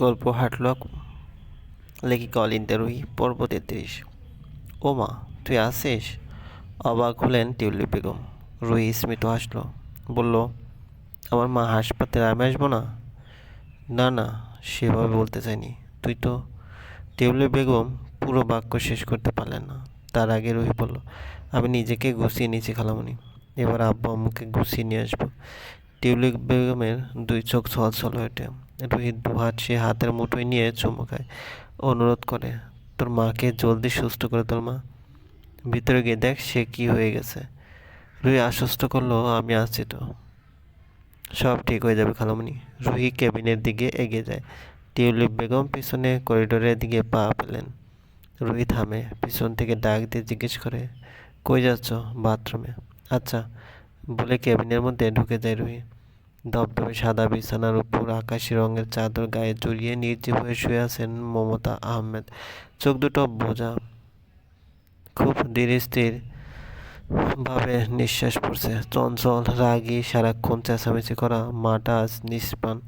গল্প হাটলক লেখিকা অলিন্দা রুহি পর্ব তেত্রিশ ও মা তুই আসিস অবাক হলেন টিউলিপ বেগম। রুহি স্মিত হাসলো, বলল, আমার মা হাসপাতালে আমি আসব না? না না, সেভাবে বলতে চাইনি। তুই তো টিউলিপ বেগম পুরো বাক্য শেষ করতে পারলেন না। তার আগে রুহি বলল, আমি নিজেকে গুছিয়ে নিয়েছি খালামণি এবার আব্বা আম্মুকে গুছিয়ে নিয়ে আসব। টিউলিপ বেগমের দুই চোখ ছলছল হয়ে রোহিত দুহাত সে হাতের মুঠোয় নিয়ে চুমু খায়। অনুরোধ করে, তোর মাকে জলদি সুস্থ করে তোর মা। ভিতরে গিয়ে দেখ সে কি হয়ে গেছে। রুহি আশ্বস্ত করল, আমি আছি তো। সব ঠিক হয়ে যাবে খালামণি রুহি কেবিনের দিকে এগিয়ে যায়। টিউলিপ বেগম পিছনে করিডোরের দিকে পা পেলেন রুহি থামে, পিছন থেকে ডাক দিয়ে জিজ্ঞেস করে, কই যাচ্ছ বাথরুমে? আচ্ছা বলে কেবিনের মধ্যে ঢুকে যায় রুহি। ধবধবে সাদা বিছানার উপর আকাশি রঙের চাদর গায়ে জড়িয়ে নির্জীব হয়ে শুয়ে আছেন মমতা আহমেদ। চোখ দুটো বোঝা। খুব ধীর স্থির ভাবে নিঃশ্বাস পড়ছে। চঞ্চল, রাগী, সারাক্ষণ চেঁচামেচি করা মাটা আজ নিষ্প্রাণ।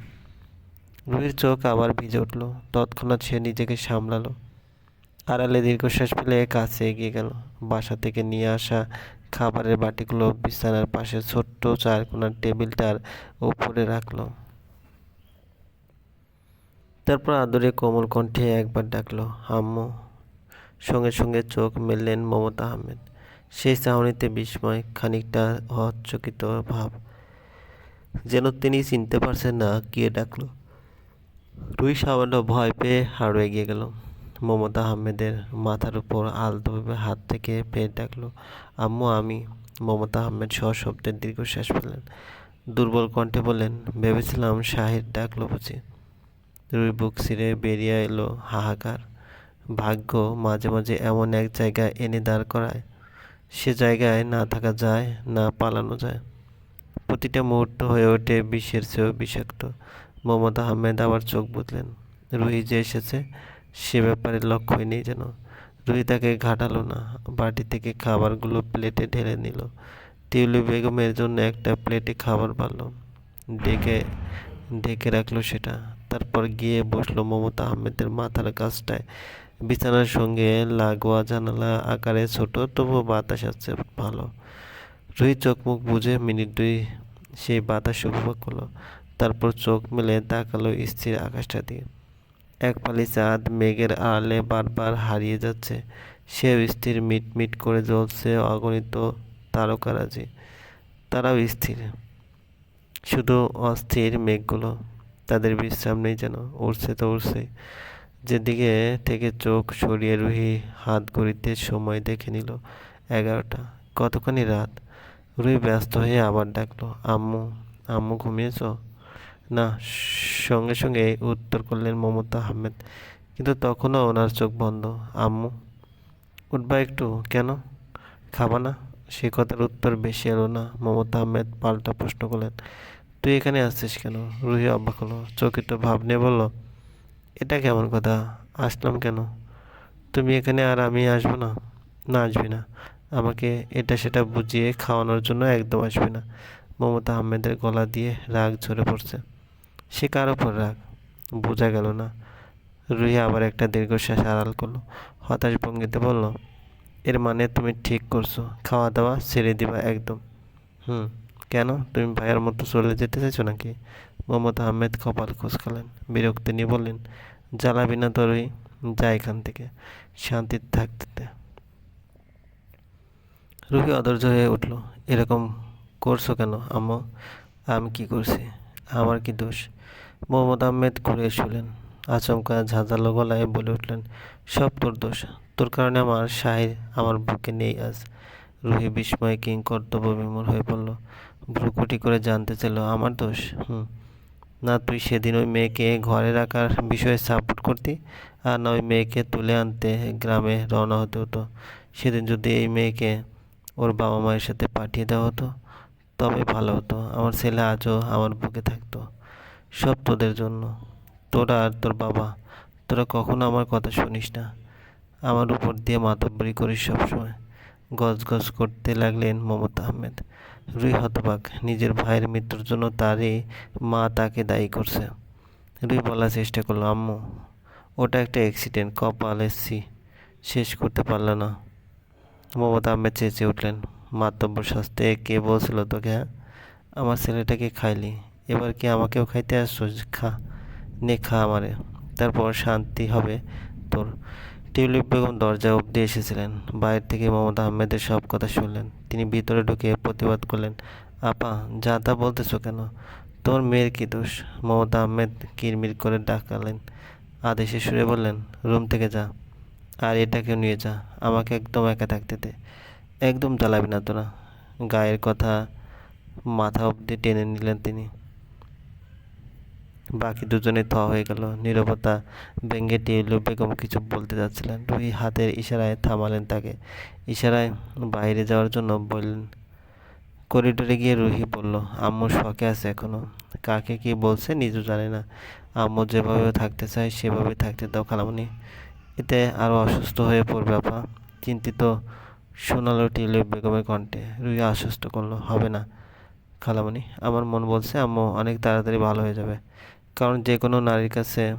রুহির চোখ আবার ভিজে উঠল। তৎক্ষণাৎ সে নিজেকে সামলালো। আড়ালে দীর্ঘশ্বাস ফেলে কাছে এগিয়ে গেল। বাসা থেকে নিয়ে আসা খাবারের বাটিগুলো বিছানার পাশে ছোট্ট চারকোনার টেবিলটার উপরে রাখল। তারপর আদরে কোমল কণ্ঠে একবার ডাকলো, আম্মু। সঙ্গে সঙ্গে চোখ মেললেন মমতা আহমেদ। সেই চাহনিতে বিস্ময়, খানিকটা হচ্চকিত ভাব। যেন তিনি চিনতে পারছেন না, কে ডাকলো। রুই সামান্য ভয় পেয়ে আরও এগিয়ে গেল। মমতা আহমেদের মাথার উপর আলতোভাবে হাত থেকে পেয়ে ডাকলো, আম্মু, আমি মমতা আহমেদ সশব্দের দীর্ঘশ্বাস ফেললেন। দুর্বল কণ্ঠে বললেন, ভেবেছিলাম শাহির ডাকলো বুঝি। রুই বুক ছিঁড়ে বেরিয়ে এলো হাহাকার। ভাগ্য মাঝে মাঝে এমন এক জায়গায় এনে দাঁড় করায়, সে জায়গায় না থাকা যায়, না পালানো যায়। প্রতিটা মুহূর্ত হয়ে ওঠে বিষের চেয়েও বিষাক্ত। মমতা আহমেদ আবার চোখ বুঝলেন রুহি যে এসেছে সে ব্যাপারে লক্ষ্যই নেই যেন। রুহি তাকে ঘাটালো না, বাটি থেকে খাবারগুলো প্লেটে ঢেলে নিল। টিউলি বেগমের জন্য একটা প্লেটে খাবার বাড়ল। ডেকে ঢেকে রাখল সেটা। তারপর গিয়ে বসল মমতা আহমেদের মাথার কাছটায় বিছানার সঙ্গে লাগোয়া জানালা আকারে ছোট, তবুও বাতাস আসছে ভালো। রুহি চোখ মুখ বুঝে মিনিট দুই সেই বাতাস উপভোগ করল। তারপর চোখ মেলে তাকালো স্থির আকাশটা দিয়ে এক পালি চাঁদ মেঘের আড়ালে বারবার হারিয়ে যাচ্ছে। সেও স্থির মিট মিট করে জ্বলছে অগণিত তারকারাজি। তারাও স্থির। শুধু অস্থির মেঘগুলো, তাদের বিশ্রাম নেই যেন, উড়ছে তো উড়ছে। যেদিকে থেকে চোখ সরিয়ে রুহি হাত ঘড়িতে সময় দেখে নিল এগারোটা। কতখানি রাত? রুহি ব্যস্ত হয়ে আবার ডাকলো, আম্মু আম্মু ঘুমিয়েছ? না, সঙ্গে সঙ্গে উত্তর করলেন মমতা আহমেদ। কিন্তু তখনও ওনার চোখ বন্ধ। আম্মু, উঠবা একটু, কেন? খাবা না? সে কথার উত্তর বেশি এলো না। মমতা আহমেদ পাল্টা প্রশ্ন করলেন, তুই এখানে আসছিস কেন? রুহি অবাক হলো, চকিত ভাব নিয়ে বলল, এটা কেমন কথা? আসলাম কেন? তুমি এখানে আর আমি আসব না? না, আসবি না। আমাকে এটা সেটা বুঝিয়ে খাওয়ানোর জন্য একদম আসবি না। মমতা আহমেদের গলা দিয়ে রাগ ঝরে পড়ছে। সে কার ওপর রাগ? বোঝা গেল না। রুহি আবার একটা দীর্ঘশ্বাস আড়াল করল। হতাশ ভঙ্গিতে বলল, এর মানে তুমি ঠিক করছ। খাওয়া দাওয়া ছেড়ে দিবা একদম। হুম, কেন? তুমি ভাইয়ের মতো চলে যেতে চাইছো নাকি? মোহাম্মদ আহমেদ কপাল খোঁজকালেন। বিরক্তি নিয়ে বললেন, জ্বালাবি না তোরই যা এখান থেকে, শান্তিতে থাকতে। রুহি অধৈর্য হয়ে উঠল, এরকম করছ কেন, আম্মু? আমি কি করছি? আমার কি দোষ? মোহাম্মদ আহমেদ ঘুরে শুলেন আচমকা ঝাঁঝালো গলায় বলে উঠলেন, সব তোর দোষ। তোর কারণে আমার শাহির আমার বুকে নেই আজ। রুহি বিস্ময় কিং কর্তব্য বিমূল হয়ে পড়ল। ভ্রুকুটি করে জানতে চাইল, আমার দোষ? হুম। না, তুই সেদিন ওই মেয়েকে ঘরে রাখার বিষয়ে সাপোর্ট করতি? আর না, ওই মেয়েকে তুলে আনতে গ্রামে রওনা হতে হতো? সেদিন যদি এই মেয়েকে ওর বাবা মায়ের সাথে পাঠিয়ে দেওয়া হতো? তবে ভালো হতো। আমার ছেলে আজও আমার বুকে থাকতো। সব তোদের জন্য। তোরা আর তোর বাবা। তোরা কখনো আমার কথা শুনিস না। আমার উপর দিয়ে মাতব্বরি করিস সবসময়। গজ গজ করতে লাগলেন মমতা আহমেদ। রুই হতবাক। নিজের ভাইয়ের মৃত্যুর জন্য তারই মা তাকে দায়ী করছে। রুহি বলার চেষ্টা করল, আম্মু, ওটা একটা অ্যাক্সিডেন্ট কপাল এসছি। শেষ করতে পারল না। মমতা আহমেদ চেঁচে উঠলেন। মাতব্বর শাস্তে কে বলছিল তোকে, আমার ছেলেটাকে খাইলি, এবার কি আমাকেও খাইতে আসছো খা, নে, খা আমারে। তারপর শান্তি হবে তোর। টিউলিপ বেগম দরজা অবধি এসেছিলেন। বাইরে থেকে মমতা আহমেদের সব কথা শুনলেন। তিনি ভিতরে ঢুকে প্রতিবাদ করলেন, আপা, যা তা বলতেছো কেন? তোর মেয়ের কি দোষ? মমতা আহমেদ কিরমির করে ডাকালেন। আদেশে সুরে বললেন, রুম থেকে যা, আর এটাকেও নিয়ে যা, আমাকে একদম একা থাকতে দে। একদম জ্বালাবি না তোরা গায়ের কথা মাথা অবধি টেনে নিলেন তিনি। বাকি দুজনে থ হয়ে গেল। নীরবতা ভেঙে টিউলু বেগম কিছু বলতে যাচ্ছিলেন। রুহি হাতের ইশারায় থামালেন তাকে। ইশারায় বাইরে যাওয়ার জন্য বললেন, করিডোরে গিয়ে রুহি বলল, আম্মু শখে আছে এখনও। কাকে কি বলছে নিজেও জানে না। আম্মু যেভাবে থাকতে চায় সেভাবে থাকতে দাও খালামনি। এতে আরও অসুস্থ হয়ে পড়বে আপা। চিন্তিত শোনালো টিউলু বেগমের কণ্ঠে। রুহি আশ্বস্ত করল, হবে না, খালামণি। আমার মন বলছে আম্মু অনেক তাড়াতাড়ি ভালো হয়ে যাবে। কারণ যে কোনো নারীর কাছে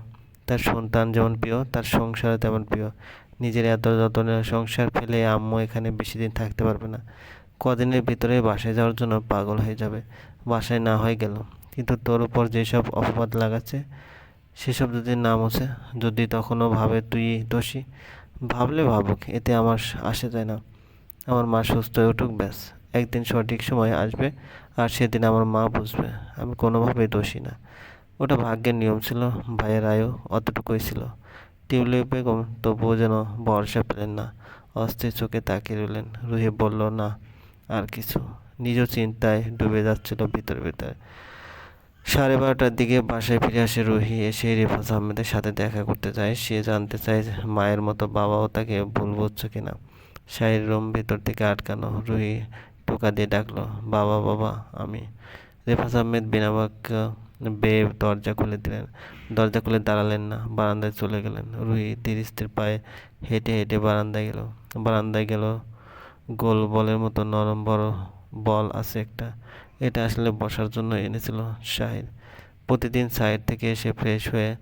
তার সন্তান যেমন প্রিয়, তার সংসারও তেমন প্রিয়। নিজের এত যত্নের সংসার ফেলে আম্মু এখানে বেশি দিন থাকতে পারবে না। কদিনের ভিতরে বাসায় যাওয়ার জন্য পাগল হয়ে যাবে। বাসায় না হয়ে গেল। কিন্তু তোর উপর যেসব অপবাদ লাগাচ্ছে, সেসব যদি না মোছে, যদি তখনও ভাবে তুই দোষী, ভাবলে ভাবুক, এতে আমার আসে যায় না। আমার মা সুস্থ হয়ে উঠুক, ব্যাস। একদিন সঠিক সময় আসবে আর সেদিন আমার মা বুঝবে। আমি কোনোভাবেই দোষী না। ওটা ভাগ্যের নিয়ম ছিল, ভাইয়ের আয়ু অতটুকুই ছিল। টিউলিপ বেগম তবুও যেন ভরসা পেলেন না। অস্থির চোখে তাকিয়ে রইলেন। রুহি বলল, না, আর কিছু। নিজ চিন্তায় ডুবে যাচ্ছিল ভিতর ভিতরে। সাড়ে বারোটার দিকে বাসায় ফিরে আসে রুহি। এসে রেফাজ আহমেদের সাথে দেখা করতে যায়। সে জানতে চায় মায়ের মতো বাবাও তাকে ভুল বুঝছে কিনা। শাহির রুম ভেতর থেকে আটকানো, রুহি টোকা দিয়ে ডাকলো, বাবা বাবা, আমি। রেফাজ আহমেদ বিনা বাক্য বেয়ে দরজা খুলে দিলেন। দরজা খুলে দাঁড়ালেন না, বারান্দায় চলে গেলেন। রুহি তিরিস্তির পায়ে হেঁটে হেঁটে বারান্দায় গেল। বারান্দায় গেল, গোল বলের মতো নরম বড় বল আছে একটা। এটা আসলে বসার জন্য এনেছিল শাহির প্রতিদিন সাইড থেকে এসে ফ্রেশ হয়ে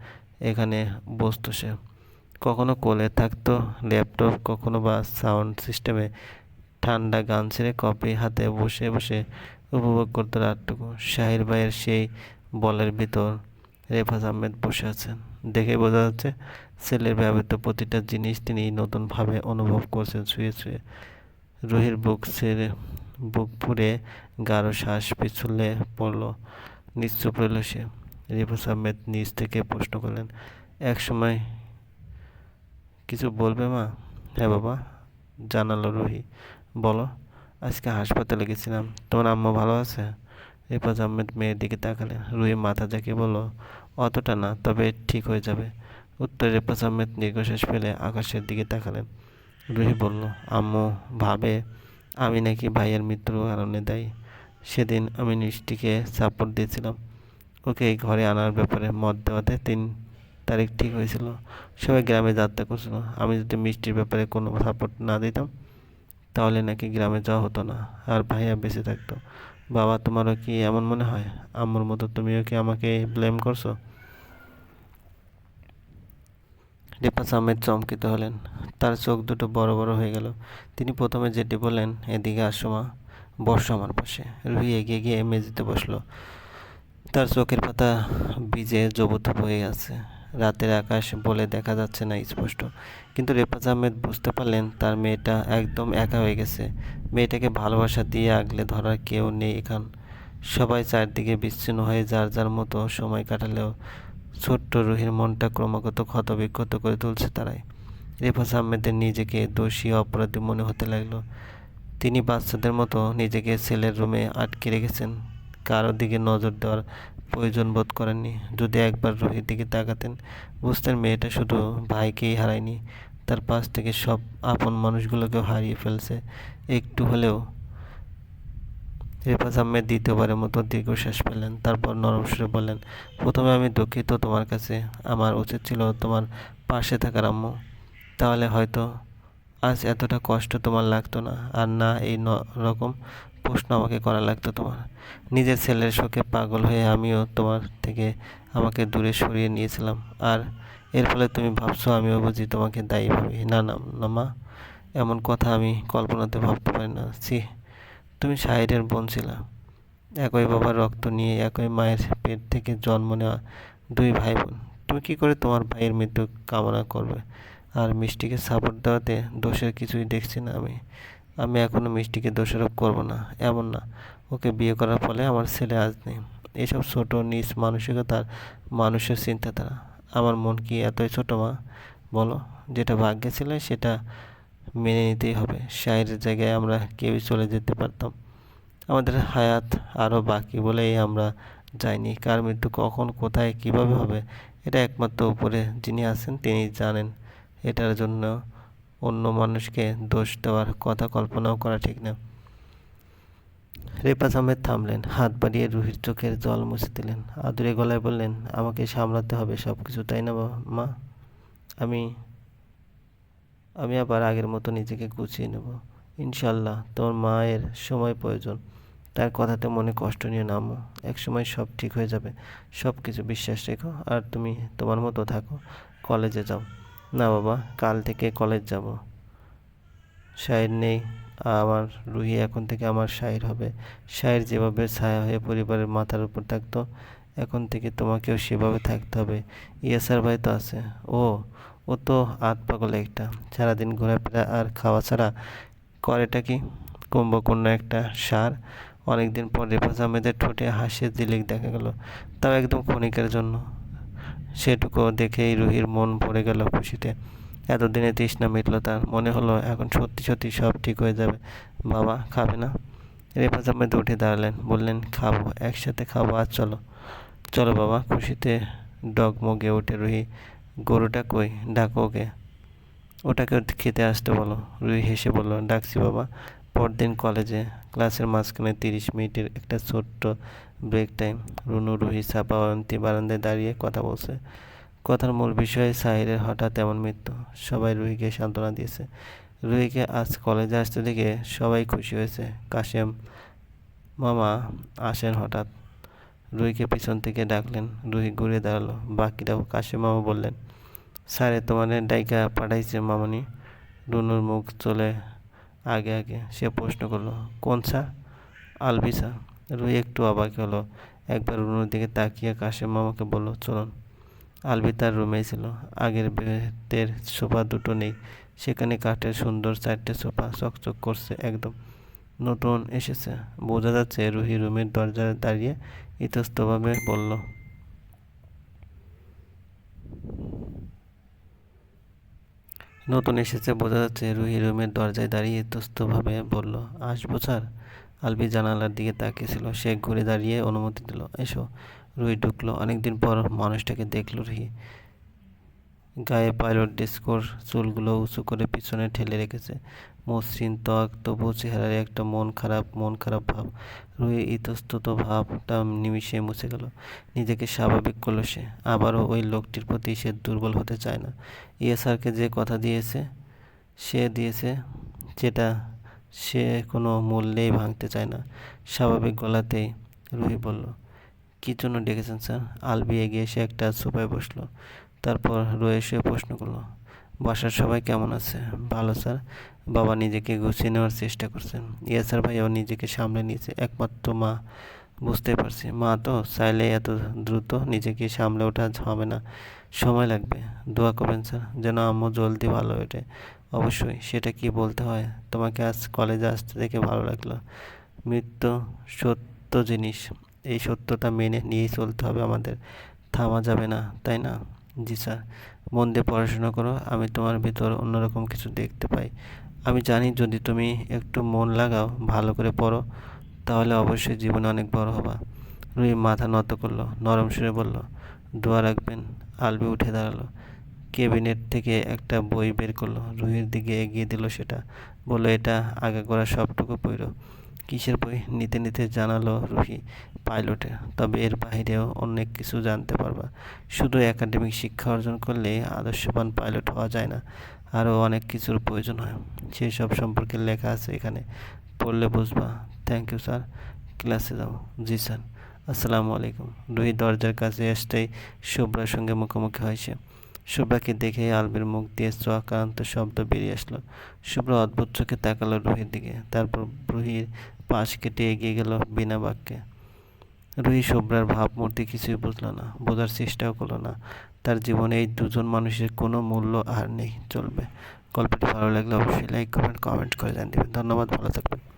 এখানে বসতো সে। কখনো কোলে থাকতো, ল্যাপটপ কখনো বা সাউন্ড সিস্টেমে ঠান্ডা গান ছেড়ে কপি হাতে বসে বসে উপভোগ করতো রাতটুকু। শাহির ভাইয়ের সেই বলের ভিতর রেফাজ আহমেদ বসে আছেন। দেখে বোঝা যাচ্ছে, ছেলের ব্যবহৃত প্রতিটা জিনিস তিনি নতুনভাবে অনুভব করছেন শুয়ে শুয়ে রুহির বুক ছেড়ে, বুক পুড়ে গাঢ় শ্বাস পিছলে পড়ল, নিশ্চুপ রইল সে। রেফাজ আহমেদ নিজ থেকে প্রশ্ন করলেন এক সময় কিছু বলবে মা? হ্যাঁ বাবা, জানালো রুহি। বলো, আজকে হাসপাতালে গেছিলাম। তোমার আম্মু ভালো আছে? রেফাজ আহমেদ মেয়ের দিকে তাকালেন। রুহি মাথা যাকে বলল, অতটা না, তবে ঠিক হয়ে যাবে। উত্তরে রেফাজ আহমেদ দীর্ঘশ্বাস ফেলে আকাশের দিকে তাকালেন। রুহি বলল, আম্মু ভাবে, আমি নাকি ভাইয়ের মৃত্যুর কারণে দায়ী। সেদিন আমি নিষ্টিকে সাপোর্ট দিয়েছিলাম। ওকে এই ঘরে আনার ব্যাপারে মত দেওয়াতে তিন তারিখ ঠিক হয়েছিল, সবাই গ্রামে যাত্রা করছিল। আমি যদি মিষ্টির ব্যাপারে কোনো সাপোর্ট না দিতাম, তাহলে নাকি গ্রামে যাওয়া হতো না। আর ভাইয়া বেঁচে থাকতো। বাবা, তোমারও কি এমন মনে হয়? আম্মুর মতো তুমিও কি আমাকে ব্লেম করছ? রিপাস আহমেদ চমকিত হলেন। তার চোখ দুটো বড় বড় হয়ে গেল। তিনি প্রথমে যেটি বললেন, এদিকে আসো মা, বসো আমার পাশে। রুহি এগিয়ে গিয়ে মেঝেতে বসল। তার চোখের পাতা ভিজে জবুথপ হয়ে আছে। রাতের আকাশ বলে দেখা যাচ্ছে না স্পষ্ট। কিন্তু রেফাজ আহমেদ বুঝতে পারলেন তার মেয়েটা একদম একা হয়ে গেছে। মেয়েটাকে ভালোবাসা দিয়ে আগলে ধরার কেউ নেই এখান। সবাই চারদিকে বিচ্ছিন্ন হয়ে যার যার মতো সময় কাটালেও ছোট্ট রুহির মনটা ক্রমাগত ক্ষতবিক্ষত করে তুলছে তারাই। রেফাজ আহমেদের নিজেকে দোষী অপরাধী মনে হতে লাগল। তিনি বাচ্চাদের মতো নিজেকে ছেলের রুমে আটকে রেখেছেন। কারও দিকে নজর দেওয়ার প্রয়োজন বোধ করেননি। যদি একবার রোহিত দিকে তাকাতেন, বুঝতেন মেয়েটা শুধু ভাইকেই হারায়নি, তার পাশ থেকে সব আপন মানুষগুলোকেও হারিয়ে ফেলছে। একটু হলেও রেফাজ আহমেদ দ্বিতীয়বারের মতো দীর্ঘশ্বাস পেলেন তারপর নরম সুরে বললেন, প্রথমে আমি দুঃখিত তোমার কাছে, আমার উচিত ছিল তোমার পাশে থাকার আম্মু। তাহলে হয়তো আজ এতটা কষ্ট তোমার লাগতো না, আর না এই রকম প্রশ্ন আমাকে করা লাগতো তোমার। নিজের ছেলের শোকে পাগল হয়ে আমিও তোমার থেকে আমাকে দূরে সরিয়ে নিয়েছিলাম। আর এর ফলে তুমি ভাবছ আমিও বুঝি তোমাকে দায়ী ভাবি। না না মা, এমন কথা আমি কল্পনাতে ভাবতে পারি না। ছি, তুমি সাইডের বোন ছিলা। একই বাবার রক্ত নিয়ে একই মায়ের পেট থেকে জন্ম নেওয়া দুই ভাই বোন তুমি কী করে তোমার ভাইয়ের মৃত্যু কামনা করবে? আর মিষ্টিকে সাপোর্ট দেওয়াতে দোষের কিছুই দেখছি না আমি। আমি এখনও মিষ্টিকে দোষারোপ করব না, এমন না। ওকে বিয়ে করার ফলে আমার ছেলে আজ নেই। এসব ছোট নিজ মানসিকতার মানুষের চিন্তাধারা। আমার মন কি এতই ছোট মা? বলো, যেটা ভাগ্যে ছিল সেটা মেনে নিতেই হবে। শায়ের জায়গায় আমরা কেউই চলে যেতে পারতাম। আমাদের হায়াত আরও বাকি বলেই আমরা যাইনি। কার মৃত্যু, কখন, কোথায়, কীভাবে হবে, এটা একমাত্র উপরে যিনি আছেন, তিনি জানেন। এটার জন্য অন্য মানুষকে দোষ দেওয়ার কথা কল্পনাও করা ঠিক না। রেপাস আহমেদ থামলেন, হাত বাড়িয়ে রুহির চোখের জল মুছে দিলেন। আদুরে গলায় বললেন, আমাকে সামলাতে হবে সব কিছু তাই না মা? আমি আমি আবার আগের মতো নিজেকে গুছিয়ে নেব। ইনশাল্লাহ তোমার মায়ের সময় প্রয়োজন। তার কথাতে মনে কষ্ট নিয়ে নামো। এক সময় সব ঠিক হয়ে যাবে। সব কিছু বিশ্বাস রেখো। আর তুমি তোমার মতো থাকো। কলেজে যাও। না বাবা, কাল থেকে কলেজ যাব। শায়ের নেই, আমার রুহি এখন থেকে আমার শায়ের হবে। শায়ের যেভাবে ছায়া হয়ে পরিবারের মাথার উপর থাকতো, এখন থেকে তোমাকেও সেভাবে থাকতে হবে। ইয়াসার ভাই তো আছে। ও ও তো আত পাগল একটা। সারাদিন ঘোরাফেরা আর খাওয়া ছাড়া করেটা কি? কুম্ভকর্ণ একটা সার। অনেকদিন পর রেফাজ আহমেদের ঠোঁটে হাসির দিলিক দেখা গেল। তাও একদম ক্ষণিকের জন্য। সেটুকু দেখেই রুহির মন ভরে গেল খুশিতে। এতদিনে তৃষ্ণা মিটল তার। মনে হলো, এখন সত্যি সত্যি সব ঠিক হয়ে যাবে। বাবা, খাবে না? রেফাজ আহমেদ উঠে দাঁড়ালেন। বললেন, খাব, একসাথে খাব, আর চলো। চলো বাবা। খুশিতে ডগমগে উঠে রুহি, গরুটা কই? ডাকো ওকে। ওটাকে খেতে আসতে বলো। রুই হেসে বলল, ডাকছি বাবা। পরদিন কলেজে ক্লাসের মাঝখানে তিরিশ মিনিটের একটা ছোট্ট ব্রেক টাইম রুনু, রুহি ছাপা অয়ন্তী বারান্দায় দাঁড়িয়ে কথা বলছে। কথার মূল বিষয়ে সাহিরের হঠাৎ এমন মৃত্যু। সবাই রুহিকে সান্ত্বনা দিয়েছে। রুহিকে আজ কলেজে আসতে দেখে সবাই খুশি হয়েছে। কাশেম মামা আসেন হঠাৎ। রুহিকে পিছন থেকে ডাকলেন। রুহি ঘুরে দাঁড়াল। বাকিরাও কাশেম মামা বললেন, স্যারে তোমাদের ডাইকা পাঠাইছে মামনি। রুনুর মুখ চলে আগে আগে সে প্রশ্ন করল, কোন আলবি স্যার। রুই একটু অবাক হলো। একবার রুনুর দিকে তাকিয়ে কাশেম মামাকে বলল, চলুন। আলবি তার রুমেই ছিল। আগের বেতের সোফা দুটো নেই। সেখানে কাঠের সুন্দর চারটে সোফা চকচক করছে একদম। নতুন এসেছে। বোঝা যাচ্ছে রুহি রুমের দরজায় দাঁড়িয়ে ইতস্তভাবে বলল নতুন এসেছে, বোঝা যাচ্ছে রুহি রুমের দরজায় দাঁড়িয়ে তুস্তভাবে বলল, আসব স্যার। আলবি জানালার দিকে তাকিয়েছিল। সে ঘুরে দাঁড়িয়ে অনুমতি দিল, এসো। রুহি ঢুকলো। অনেকদিন পর মানুষটাকে দেখল রুহি। গায়ে পাইলট ডিস্কোর চুলগুলো উঁচু করে পিছনে ঠেলে রেখেছে। মসৃণ ত্বক তবু চেহারার একটা মন খারাপ মন খারাপ ভাব। রুহি ইতস্তত ভাবটা নিমিশে মুছে গেল। নিজেকে স্বাভাবিক করল সে। আবারও ওই লোকটির প্রতি সে দুর্বল হতে চায় না। ইয়েসারকে যে কথা দিয়েছে, সে দিয়েছে যেটা সে কোনো মূল্যেই ভাঙতে চায় না। স্বাভাবিক গলাতেই রুহি বলল, কী জন্য ডেকেছেন স্যার? আলবি এগিয়ে এসে একটা সোফায় বসল। তারপর রয়ে শুয়ে প্রশ্ন করল, বাসার সবাই কেমন আছে? ভালো, স্যার। বাবা নিজেকে গুছিয়ে নেওয়ার চেষ্টা করছেন। ইয়াসার ভাইও নিজেকে সামলে নিয়েছে। একমাত্র মা বুঝতে পারছি। মা তো চাইলে এত দ্রুত নিজেকে সামলে ওঠা হবে না। সময় লাগবে। দোয়া করবেন, স্যার, যেন আম্মু জলদি ভালো ওঠে। অবশ্যই, সেটা কি বলতে হয়? তোমাকে আজ কলেজে আসতে দেখে ভালো লাগল। মৃত্যু সত্য জিনিস। এই সত্যটা মেনে নিয়েই চলতে হবে আমাদের। থামা যাবে না, তাই না? জি, স্যার। মন দিয়ে পড়াশোনা করো। আমি তোমার ভিতর অন্যরকম কিছু দেখতে পাই। আমি জানি যদি তুমি একটু মন লাগাও, ভালো করে পড়ো, তাহলে অবশ্যই জীবনে অনেক বড় হবা। রুই মাথা নত করল, নরম সুরে বলল, দোয়া রাখবেন। আলবি উঠে দাঁড়াল। কেবিনেট থেকে একটা বই বের করল। রুহির দিকে এগিয়ে দিল সেটা। বলল, এটা আগে করা সবটুকু পড়ো কিসের বই? নিতে নিতে জানালো রুহি পাইলটে। তবে এর বাইরেও অনেক কিছু জানতে পারবা। শুধু একাডেমিক শিক্ষা অর্জন করলে আদর্শবান পাইলট হওয়া যায় না। আরও অনেক কিছুর প্রয়োজন হয়। সেই সব সম্পর্কে লেখা আছে এখানে। পড়লে বুঝবা। থ্যাংক ইউ স্যার ক্লাসে যাও। জি স্যার আসসালামু আলাইকুম। রুহি দরজার কাছে আসতেই শুভ্রার সঙ্গে মুখোমুখি হয় সে। শুভ্রাকে দেখেই আলবির মুখ দিয়ে চোয়াক্রান্ত শব্দ বেরিয়ে আসলো। শুভ্রা অদ্ভুত চোখে তাকালো রুহির দিকে। তারপর রুহির পাশ কেটে এগিয়ে গেল বিনা বাক্যে। রুহি শুভ্রার ভাবমূর্তি কিছুই বুঝলো না। বোঝার চেষ্টাও করল না। তার জীবনে এই দুজন মানুষের কোনো মূল্য আর নেই, চলবে। গল্পটি ভালো লাগলে অবশ্যই লাইক করবেন কমেন্ট করে জানিয়ে দেবেন। ধন্যবাদ, ভালো থাকবেন।